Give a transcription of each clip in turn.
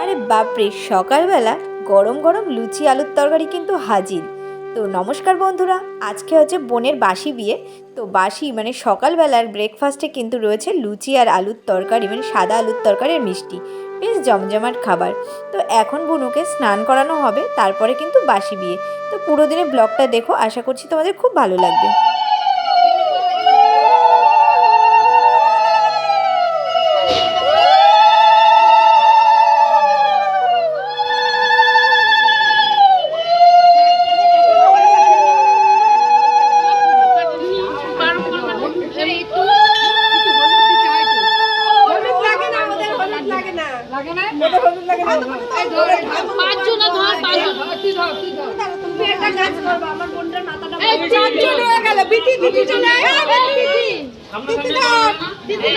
আরে বাপরে, সকালবেলা গরম গরম লুচি আলুর তরকারি কিন্তু হাজির। তো নমস্কার বন্ধুরা, আজকে হচ্ছে বোনের বাসি বিয়ে। তো বাসি মানে সকালবেলার ব্রেকফাস্টে কিন্তু রয়েছে লুচি আর আলুর তরকারি মানে সাদা আলুর তরকারি আর মিষ্টি। বেশ জমজমাট খাবার। তো এখন বুনুকে স্নান করানো হবে, তারপরে কিন্তু বাসি বিয়ে। তো পুরো দিনের ব্লগটা দেখো, আশা করছি তোমাদের খুব ভালো লাগবে। বিটি দিদি চলে আয় দিদি দিদি ধর দিদি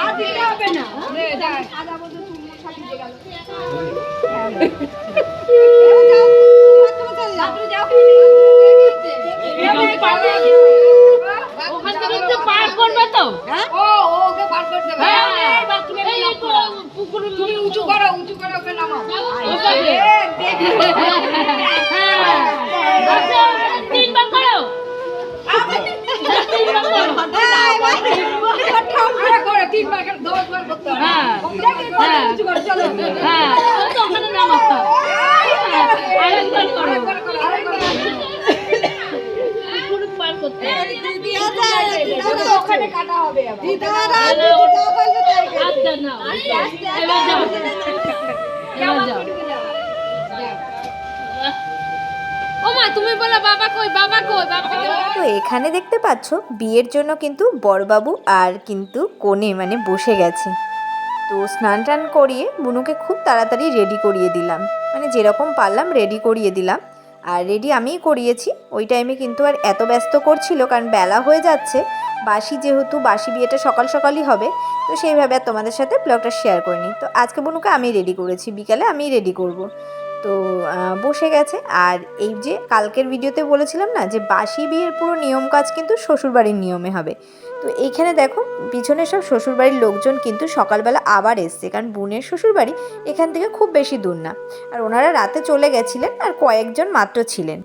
আর দিতে হবে না ওখান থেকে তো পার করবে তো ও ওকে বার করে দেবে হ্যাঁ এই পুকুর তুমি উঁচু করো উঁচু করো ওকে নামাও আচ্ছা তিনবার করো তিনবার করে তিনবার করে দশ বার করতে হবে হ্যাঁ হ্যাঁ উঁচু করো চলো হ্যাঁ ওখানে নামাও আরেকবার করো পুকুর পার করতে ওখানে কাটা হবে আচ্ছা না এবার যাও। এবার যাও। ও তুমি বলো বাবা কই বাবা কই বাবা তো এখানে দেখতে পাচ্ছ বিয়ের জন্য কিন্তু বড়বাবু আর কিন্তু কোণে মানে বসে গেছে। তো স্নান টান করিয়ে বুনুকে খুব তাড়াতাড়ি রেডি করিয়ে দিলাম। মানে যেরকম পারলাম রেডি করিয়ে দিলাম। আর রেডি আমিই করিয়েছি। ওই টাইমে কিন্তু আর এত ব্যস্ত করছিল কারণ বেলা হয়ে যাচ্ছে। বাসি যেহেতু বাসি বিয়েটা সকাল সকালই হবে, তো সেইভাবে আর তোমাদের সাথে ব্লগটা শেয়ার করিনি। তো আজকে বনুকে আমি রেডি করেছি, বিকালে আমি রেডি করব। তো বসে গেছে। আর এই যে কালকের ভিডিওতে বলেছিলাম না যে বাসি বিয়ের পুরো নিয়ম কাজ কিন্তু শ্বশুরবাড়ির নিয়মে হবে। তো এইখানে দেখো পিছনে সব শ্বশুরবাড়ির লোকজন কিন্তু সকালবেলা আবার এসছে। কারণ বোনের শ্বশুরবাড়ি এখান থেকে খুব বেশি দূর না। আর ওনারা রাতে চলে গেছিলেন আর কয়েকজন মাত্র ছিলেন।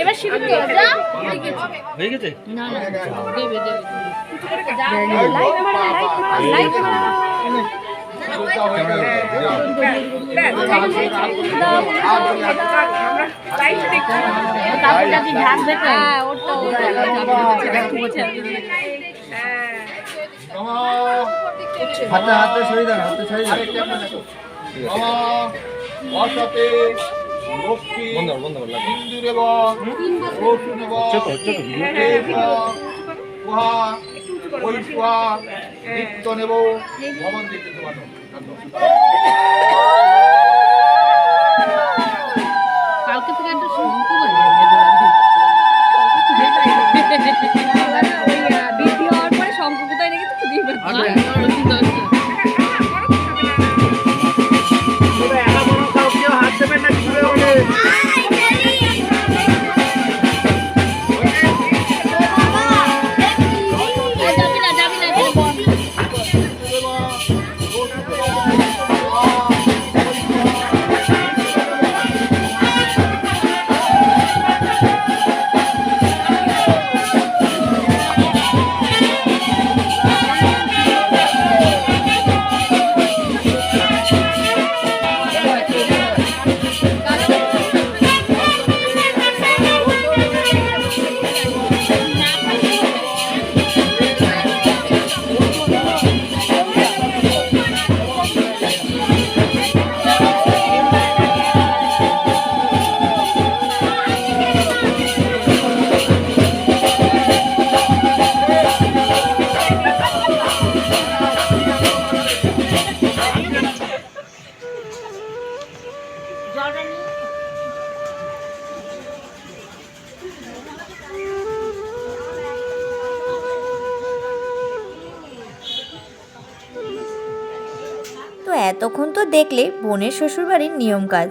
এবার হয়ে ঢাকবে তো হ্যাঁ ওটা হাতে হাতে সরিয়ে দেন হাতে সরিয়ে দেন অসতে লক্ষ্মী। ইন্দুরেব রসুনেব চোখ চোখ উহা ঐশ্বা নিত্য নেব ভবন দিতে তোমার কালকে থেকে একটা শঙ্খ দ্বিতীয় দেখলে বোনের শ্বশুরবাড়ির নিয়ম কাজ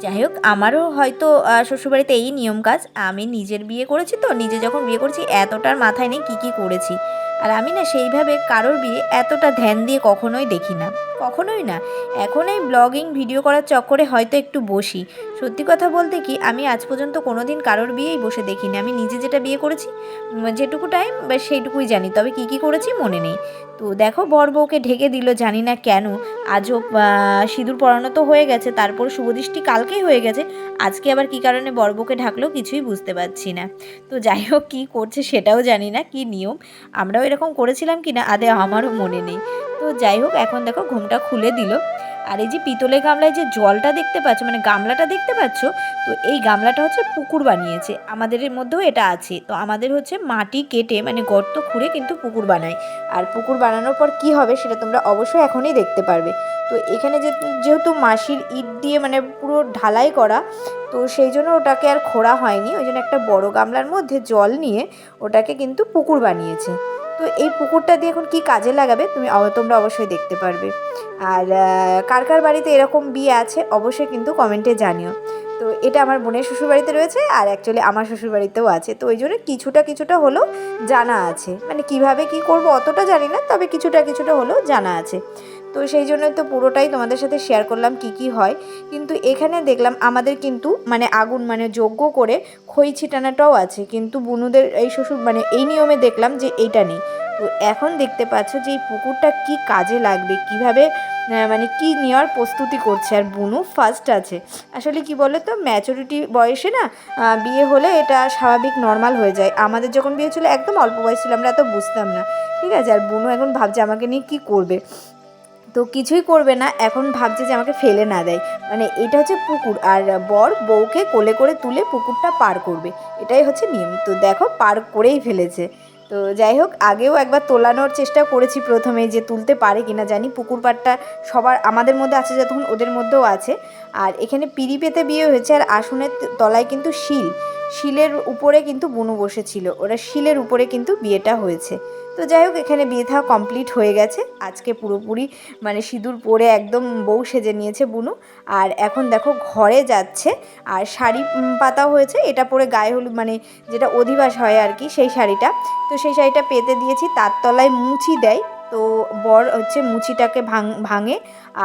যাই হোক আমারও হয়তো শ্বশুরবাড়িতে এই নিয়ম কাজ আমি নিজের বিয়ে করেছি তো, নিজে যখন বিয়ে করেছি, এতটার মাথায় নেই কী কী করেছি। আর আমি না সেইভাবে কারোর বিয়ে এতটা ধ্যান দিয়ে কখনোই দেখি না। কখনোই না। এখন এই ব্লগিং, ভিডিও করার চক্করে হয়তো একটু বসি। সত্যি কথা বলতে কি, আমি আজ পর্যন্ত কোনো দিন কারোর বিয়েই বসে দেখিনি। আমি নিজে যেটা বিয়ে করেছি যেটুকু টাইম বা সেইটুকুই জানি। তবে কী কী করেছি মনে নেই। তো দেখো, বর বউকে ঢেকে দিল, জানি না কেন। আজও সিঁদুর পরানো তো হয়ে গেছে, তারপর শুভদৃষ্টি কালকেই হয়ে গেছে। আজকে আবার কী কারণে বর বউকে ঢাকলো কিছুই বুঝতে পারছি না। তো যাই হোক, কী করছে সেটাও জানি না, কী নিয়ম। আমরাও এরকম করেছিলাম কি না আদে আমারও মনে নেই। তো যাই হোক, এখন দেখো ঘুমটা খুলে দিল। আর এই যে পিতলের গামলায় যে জলটা দেখতে পাচ্ছ মানে গামলাটা দেখতে পাচ্ছ, তো এই গামলাটা হচ্ছে পুকুর বানিয়েছে। আমাদের মধ্যেও এটা আছে। তো আমাদের হচ্ছে মাটি কেটে মানে গর্ত খুঁড়ে কিন্তু পুকুর বানায়। আর পুকুর বানানোর পর কি হবে সেটা তোমরা অবশ্যই এখনই দেখতে পারবে। তো এখানে যেহেতু মাসির ইট দিয়ে মানে পুরো ঢালাই করা, তো সেই জন্য ওটাকে আর খোঁড়া হয়নি। ওই জন্য একটা বড় গামলার মধ্যে জল নিয়ে ওটাকে কিন্তু পুকুর বানিয়েছে। তো এই পুকুরটা দিয়ে এখন কি কাজে লাগাবে তুমি তোমরা অবশ্যই দেখতে পারবে। আর কার কার বাড়িতে এরকম বিয়ে আছে অবশ্যই কিন্তু কমেন্টে জানিও। তো এটা আমার বোনের শ্বশুরবাড়িতে রয়েছে আর অ্যাকচুয়ালি আমার শ্বশুরবাড়িতেও আছে। তো ওই জন্য কিছুটা কিছুটা হলেও জানা আছে। মানে কীভাবে কি করব অতটা জানি না, তবে কিছুটা কিছুটা হলেও জানা আছে। তো সেই জন্য তো পুরোটাই তোমাদের সাথে শেয়ার করলাম কি কি হয়। কিন্তু এখানে দেখলাম আমাদের কিন্তু মানে আগুন মানে যজ্ঞ করে খই ছিটানাটাও আছে। কিন্তু বুনুদের এই শ্বশুর মানে এই নিয়মে দেখলাম যে এইটা নেই। তো এখন দেখতে পাচ্ছ যে এই পুকুরটা কি কাজে লাগবে, কীভাবে মানে কি নেওয়ার প্রস্তুতি করছে। আর বুনু ফার্স্ট আছে। আসলে কি বলো তো ম্যাচুরিটি বয়সে না বিয়ে হলে এটা স্বাভাবিক নর্মাল হয়ে যায়। আমাদের যখন বিয়ে ছিল, একদম অল্প বয়স ছিল, আমরা এত বুঝতাম না। ঠিক আছে? আর বুনু এখন ভাবছে আমাকে নিয়ে কী করবে? তো কিছুই করবে না। এখন ভাবছে যে আমাকে ফেলে না দেয়। মানে এটা হচ্ছে পুকুর। আর বর বউকে কোলে করে তুলে পুকুরটা পার করবে। এটাই হচ্ছে নিয়ম। তো দেখো, পার করেই ফেলেছে। তো যাই হোক, আগেও একবার তোলানোর চেষ্টা করেছি প্রথমে যে তুলতে পারে কিনা জানি। পুকুর পাড়টা সবার, আমাদের মধ্যে আছে যতক্ষণ ওদের মধ্যেও আছে। আর এখানে পিড়ি পেতে বিয়ে হয়েছে। আর আসনের তলায় কিন্তু শিল। শিলের উপরে কিন্তু বুনু বসেছিল। ওরা শিলের উপরে কিন্তু বিয়েটা হয়েছে। তো যাই হোক, এখানে বিয়ে থাকা কমপ্লিট হয়ে গেছে। আজকে পুরোপুরি মানে সিঁদুর পরে একদম বউ সেজে নিয়েছে বুনু। আর এখন দেখো ঘরে যাচ্ছে, আর শাড়ি পাতা হয়েছে। এটা পরে গায়ে হলুদ মানে যেটা অধিবাস হয় আর কি, সেই শাড়িটা। তো সেই শাড়িটা পেতে দিয়েছি, তার তলায় মুচি দেয়। তো বর হচ্ছে মুচিটাকে ভাঙ, ভাঙে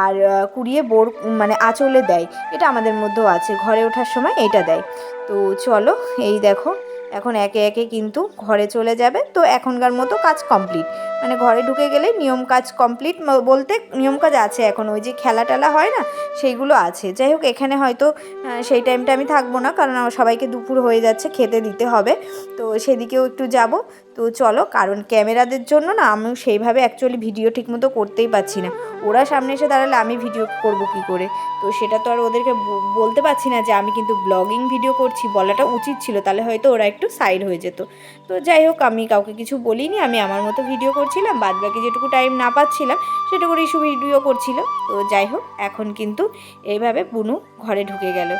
আর কুড়িয়ে বোর মানে আঁচলে দেয়। এটা আমাদের মধ্যেও আছে, ঘরে ওঠার সময় এটা দেয়। তো চলো, এই দেখো। এখন একে একে কিন্তু ঘরে চলে যাবে। তো এখনকার মতো কাজ কমপ্লিট মানে ঘরে ঢুকে গেলে নিয়ম কাজ কমপ্লিট বলতে নিয়ম কাজ আছে এখন। ওই যে খেলা টেলা হয় না, সেইগুলো আছে। যাই হোক, এখানে হয়তো সেই টাইমটা আমি থাকব না, কারণ সবাইকে দুপুর হয়ে যাচ্ছে, খেতে দিতে হবে। তো সেদিকেও একটু যাব। তো চলো, কারণ ক্যামেরাদের জন্য না আমি সেইভাবে অ্যাকচুয়ালি ভিডিও ঠিকমতো করতেই পারছি না। ওরা সামনে এসে দাঁড়ালে আমি ভিডিও করব কি করে? তো সেটা তো আর ওদেরকে বলতে পারছি না যে আমি কিন্তু ব্লগিং ভিডিও করছি, বলাটা উচিত ছিল, তাহলে হয়তো ওরা একটু সাইড হয়ে যেত। তো যাই হোক, আমি কাউকে কিছু বলিনি, আমি আমার মতো ভিডিও করছিলাম বাদ বাকি যেটুকু টাইম না পাচ্ছিলাম সেটুকু ইস্যু ভিডিও করছিল তো যাই হোক, এখন কিন্তু এইভাবে বুনু ঘরে ঢুকে গেল।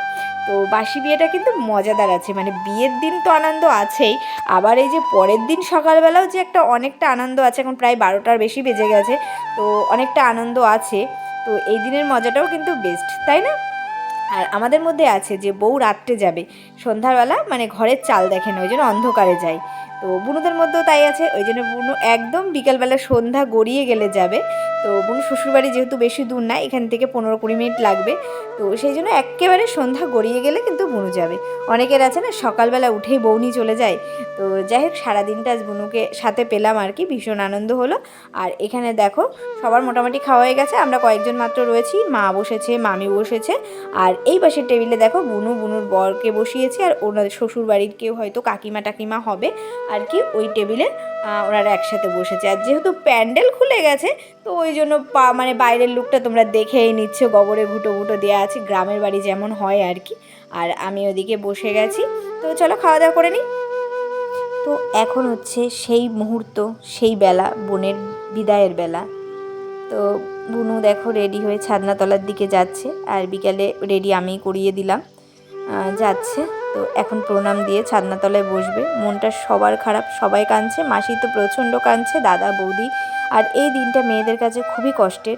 তো বাসি বিয়েটা কিন্তু মজাদার আছে মানে বিয়ের দিন তো আনন্দ আছেই, আবার এই যে পরের দিন সকালবেলাও যে একটা অনেকটা আনন্দ আছে, এখন প্রায় বারোটার বেশি বেজে গেছে, তো অনেকটা আনন্দ আছে, তো এই দিনের মজাটাও কিন্তু বেস্ট তাই না? আর আমাদের মধ্যে আছে যে বউ রাত্রে যাবে, সন্ধ্যাবেলা মানে ঘরের চাল দেখে না ওই জন্য অন্ধকারে যায়, তো বুনুদের মধ্যেও তাই আছে, ওই জন্য বুনু একদম বিকালবেলা সন্ধ্যা গড়িয়ে গেলে যাবে তো বুনু শ্বশুরবাড়ি যেহেতু বেশি দূর না, এখান থেকে পনেরো কুড়ি মিনিট লাগবে। তো সেই জন্য একেবারে সন্ধ্যা গড়িয়ে গেলে কিন্তু বুনু যাবে। অনেকের আছে না, সকালবেলা উঠেই বৌনি চলে যায়। তো যাই হোক, সারাদিনটা আজ বুনুকে সাথে পেলাম আর কি, ভীষণ আনন্দ হলো। আর এখানে দেখো, সবার মোটামুটি খাওয়া হয়ে গেছে, আমরা কয়েকজন মাত্র রয়েছি, মা বসেছে মামি বসেছে। আর এই পাশের টেবিলে দেখো, বুনু বুনুর বরকে বসিয়েছে, আর ওনাদের শ্বশুর বাড়ির কেউ হয়তো কাকিমা টাকিমা হবে। আর কি, ওই টেবিলে ওনারা একসাথে বসেছে। আর যেহেতু প্যান্ডেল খুলে গেছে, তো ওই জন্য পা মানে বাইরের লুকটা তোমরা দেখেই নিচ্ছ। গোবরে ঘুটো ঘুটো দেওয়া আছে, গ্রামের বাড়ি যেমন হয় আর কি। আর আমি ওদিকে বসে গেছি। তো চলো খাওয়া দাওয়া করে নিই। তো এখন হচ্ছে সেই মুহূর্ত, সেই বেলা, বোনের বিদায়ের বেলা। তো বুনু দেখো রেডি হয়ে ছাদনাতলার দিকে যাচ্ছে। আর বিকালে রেডি আমি করিয়ে দিলাম। যাচ্ছে। তো এখন প্রণাম দিয়ে ছাদনাতলায় বসবে। মনটা সবার খারাপ, সবাই কাঁদছে, মাসি তো প্রচণ্ড কাঁদছে, দাদা, বৌদি। আর এই দিনটা মেয়েদের কাছে খুবই কষ্টের।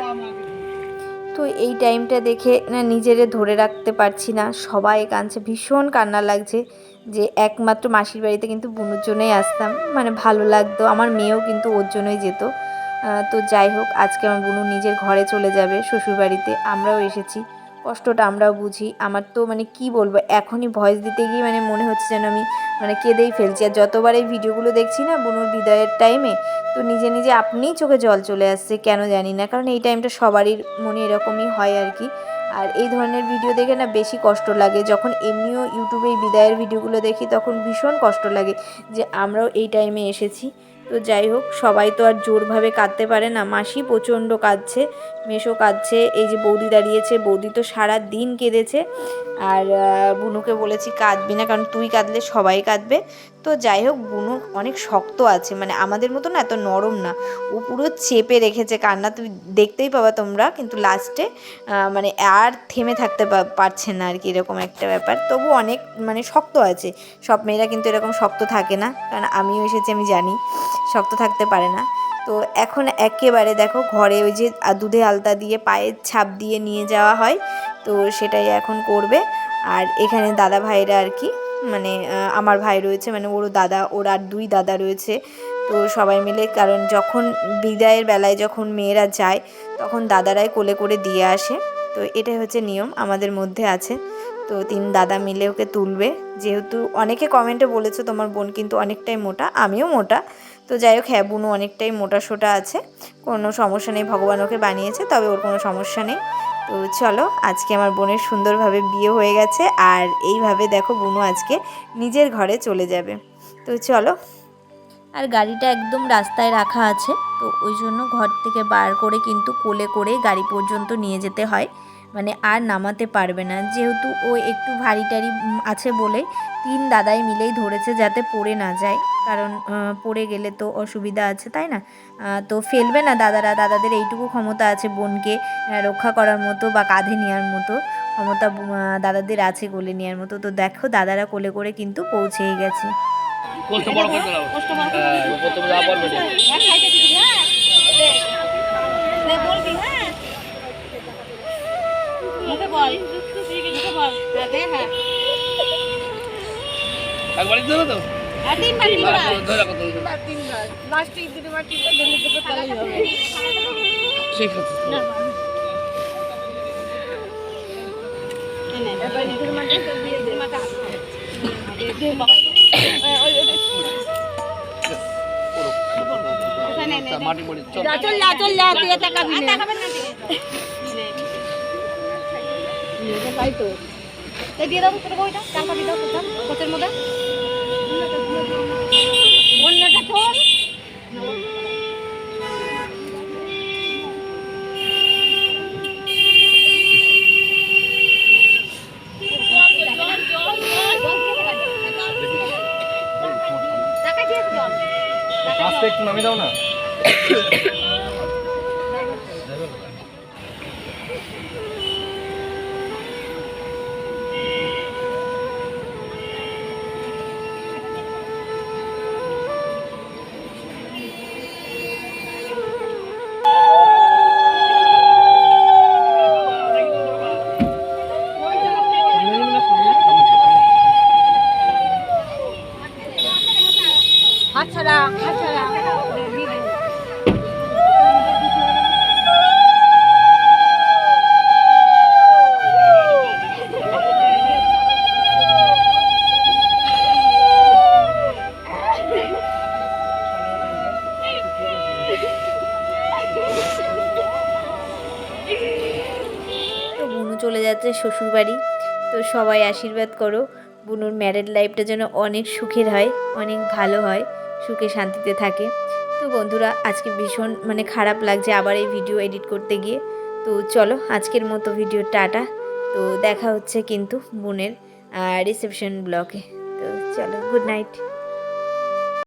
তো এই টাইমটা দেখে না নিজেরে ধরে রাখতে পারছি না। সবাই কাঁদছে, ভীষণ কান্না লাগছে যে একমাত্র মাসির বাড়িতে কিন্তু বুনুর জন্যই আসতাম। মানে ভালো লাগতো, আমার মেয়েও কিন্তু ওর জন্যই যেত। তো যাই হোক, আজকে আমার বুনু নিজের ঘরে চলে যাবে, শ্বশুরবাড়িতে, আমরাও এসেছি। কষ্টটা আমরাও বুঝি। আমার তো মানে কি বলব, এখনই ভয়েস দিতে গিয়ে মানে মনে হচ্ছে যেন আমি মানে কেঁদেই ফেলছি। আর যতবার এই ভিডিওগুলো দেখছি না বুনুর বিদায়ের টাইমে তো নিজে নিজে আপনিই চোখে জল চলে আসছে, কেন জানি না। কারণ এই টাইমটা সবারই মনে এরকমই হয় আর কি। আর এই ধরনের ভিডিও দেখে না বেশি কষ্ট লাগে। যখন এমনিও ইউটিউবে এই বিদায়ের ভিডিওগুলো দেখি, তখন ভীষণ কষ্ট লাগে যে আমরাও এই টাইমে এসেছি। তো যাই হোক, সবাই তো আর জোরভাবে কাঁদতে পারে না। মাসি প্রচণ্ড কাঁদছে মেশো কাঁদছে, এই যে বৌদি দাঁড়িয়েছে, বৌদি তো সারা দিন কেঁদেছে। আর বুনুকে বলেছি কাঁদবি না, কারণ তুই কাঁদলে সবাই কাঁদবে। তো যাই হোক, বুনু অনেক শক্ত আছে মানে আমাদের মতো না এত নরম না। ও পুরো চেপে রেখেছে কান্না তুমি দেখতেই পাবা তোমরা, কিন্তু লাস্টে মানে আর থেমে থাকতে পারছে না আর কি, এরকম একটা ব্যাপার। তবু অনেক মানে শক্ত আছে। সব মেয়েরা কিন্তু এরকম শক্ত থাকে না, কারণ আমিও এসেছি, আমি জানি। শক্ত থাকতে পারে না। তো এখন একেবারে দেখো ঘরে ওই যে দুধে আলতা দিয়ে পায়ের ছাপ দিয়ে নিয়ে যাওয়া হয়, তো সেটাই এখন করবে। আর এখানে দাদা ভাইরা আর কি মানে আমার ভাই রয়েছে মানে ওরও দাদা, ওর আর দুই দাদা রয়েছে। তো সবাই মিলে, কারণ যখন বিদায়ের বেলায় যখন মেয়েরা যায়, তখন দাদারাই কোলে করে দিয়ে আসে। তো এটাই হচ্ছে নিয়ম আমাদের মধ্যে আছে। তো তিন দাদা মিলে ওকে তুলবে। যেহেতু অনেকে কমেন্টে বলেছে তোমার বোন কিন্তু অনেকটাই মোটা, আমিও মোটা। তো যাই হোক হ্যাঁ বুনু অনেকটাই মোটা সোটা আছে। কোনো সমস্যা নেই, ভগবান ওকে বানিয়েছে, তবে ওর কোনো সমস্যা নেই। তো চলো, আজকে আমার বোনের সুন্দরভাবে বিয়ে হয়ে গেছে, আর এইভাবে দেখো বুনু আজকে নিজের ঘরে চলে যাবে। তো চলো। আর গাড়িটা একদম রাস্তায় রাখা আছে, তো ওই জন্য ঘর থেকে বার করে কিন্তু কোলে করে গাড়ি পর্যন্ত নিয়ে যেতে হয়। মানে আর নামাতে পারবে না, যেহেতু ও একটু ভারী টারি আছে বলে তিন দাদাই মিলেই ধরেছে যাতে পড়ে না যায়। কারণ পড়ে গেলে তো অসুবিধা আছে, তাই না? তো ফেলবে না দাদারা, দাদাদের এইটুকু ক্ষমতা আছে বোনকে রক্ষা করার মতো বা কাঁধে নেওয়ার মতো। ক্ষমতা দাদাদের আছে কোলে নেওয়ার মতো। তো দেখো দাদারা কোলে করে কিন্তু পৌঁছেই গেছে। দাও হ্যাঁ। তো। তাহলেই হবে। ঠিক আছে। মাটি তো দিয়ে পড়ে চল। চল চল যা তাকাবি না। তাকাবেন না তো। দিয়ে দাও তোর বইটা টাকা দিয়ে দাও কোচের মধ্যে অন্যটা চলে যাচ্ছে শ্বশুরবাড়ি। তো সবাই আশীর্বাদ করো, বুনুর ম্যারেড লাইফটা যেন অনেক সুখের হয়, অনেক ভালো হয়, সুখে শান্তিতে থাকে। তো বন্ধুরা, আজকে ভীষণ মানে খারাপ লাগছে আবার এই ভিডিও এডিট করতে গিয়ে। তো চলো, আজকের মতো ভিডিও টাটা। তো দেখা হচ্ছে কিন্তু বোনের রিসেপশন ব্লকে তো চলো গুড নাইট